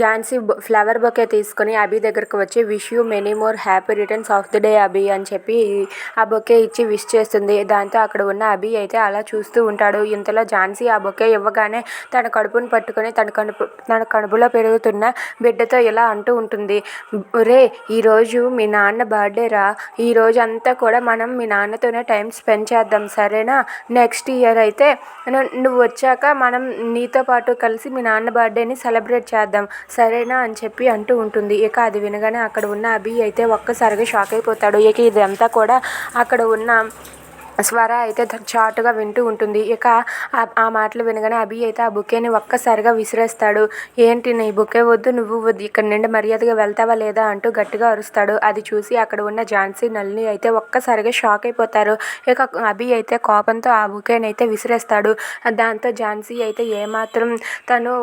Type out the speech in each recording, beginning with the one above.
Jhansi flower bouquet తీసుకొని అభి దగ్గరకు వచ్చి wish you many more happy returns of the day Abhi అని చెప్పి ఆ బొకే ఇచ్చి విష్ చేస్తుంది. దాంతో అక్కడ ఉన్న అభి అయితే అలా చూస్తూ ఉంటాడు. ఇంతలో ఝాన్సీ ఆ బొకే ఇవ్వగానే తన కడుపును పట్టుకొని తన కడుపు తన కడుపులో పెరుగుతున్న బిడ్డతో ఇలా అంటూ ఉంటుంది. ఒరే ఈరోజు మీ నాన్న బర్త్డే రా. ఈ రోజు అంతా కూడా మనం మీ నాన్నతోనే టైం స్పెండ్ చేద్దాం సరేనా? నెక్స్ట్ ఇయర్ అయితే నువ్వు వచ్చాక మనం నీతో పాటు కలిసి మీ నాన్న బర్త్డేని సెలబ్రేట్ చేద్దాం. సరేనా అని చెప్పి అంటూ ఉంటుంది. ఇక అది వినగానే అక్కడ ఉన్న అభి అయితే ఒక్కసారిగా షాక్ అయిపోతాడు. ఇక ఇదంతా కూడా అక్కడ ఉన్న స్వర అయితే చాటుగా వింటూ ఉంటుంది. ఇక ఆ మాటలు వినగానే అభి అయితే ఆ బుకేని ఒక్కసారిగా విసిరేస్తాడు. ఏంటి నీ బుకే వద్దు నువ్వు వద్దు ఇక్కడ నుండి మర్యాదగా వెళ్తావా లేదా? అంటూ గట్టిగా అరుస్తాడు. అది చూసి అక్కడ ఉన్న ఝాన్సీ నల్ని అయితే ఒక్కసారిగా షాక్ అయిపోతారు. ఇక అభి అయితే కోపంతో ఆ బుకేని అయితే విసిరేస్తాడు. దాంతో ఝాన్సీ అయితే ఏమాత్రం తను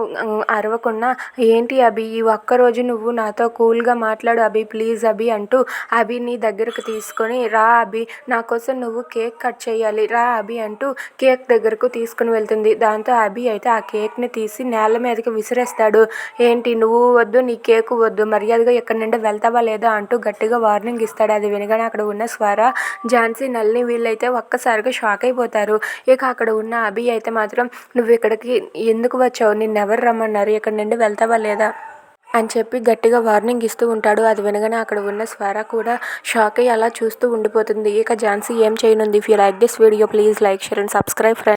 అరవకుండా ఏంటి అభి ఈ ఒక్కరోజు నువ్వు నాతో కూల్గా మాట్లాడు అభి ప్లీజ్ అభి అంటూ అభిని దగ్గరకు తీసుకొని రా అభి నా కోసం నువ్వు కేక్ కట్ చేయాలి. రా అభి అంటూ కేక్ దగ్గరకు తీసుకుని వెళ్తుంది. దాంతో అభి అయితే ఆ కేక్ని తీసి నేల మీదకి విసిరేస్తాడు. ఏంటి నువ్వు వద్దు నీ కేక్ వద్దు మర్యాదగా ఎక్కడి నుండి వెళ్తావా లేదా అంటూ గట్టిగా వార్నింగ్ ఇస్తాడు. అది వినగానే అక్కడ ఉన్న స్వర ఝాన్సీ నల్ని వీళ్ళైతే ఒక్కసారిగా షాక్ అయిపోతారు. ఇక అక్కడ ఉన్న అభి అయితే మాత్రం నువ్వు ఇక్కడికి ఎందుకు వచ్చావు? నిన్నెవరు రమ్మన్నారు? ఇక్కడ నుండి వెళ్తావా లేదా? అని చెప్పి గట్టిగా వార్నింగ్ ఇస్తూ ఉంటాడు. అది వినగానే అక్కడ ఉన్న స్వర కూడా షాక్ అయ్యి అలా చూస్తూ ఉండిపోతుంది. ఇక ఝాన్సీ ఏం చేయనుంది? If you like this video please like share and subscribe friend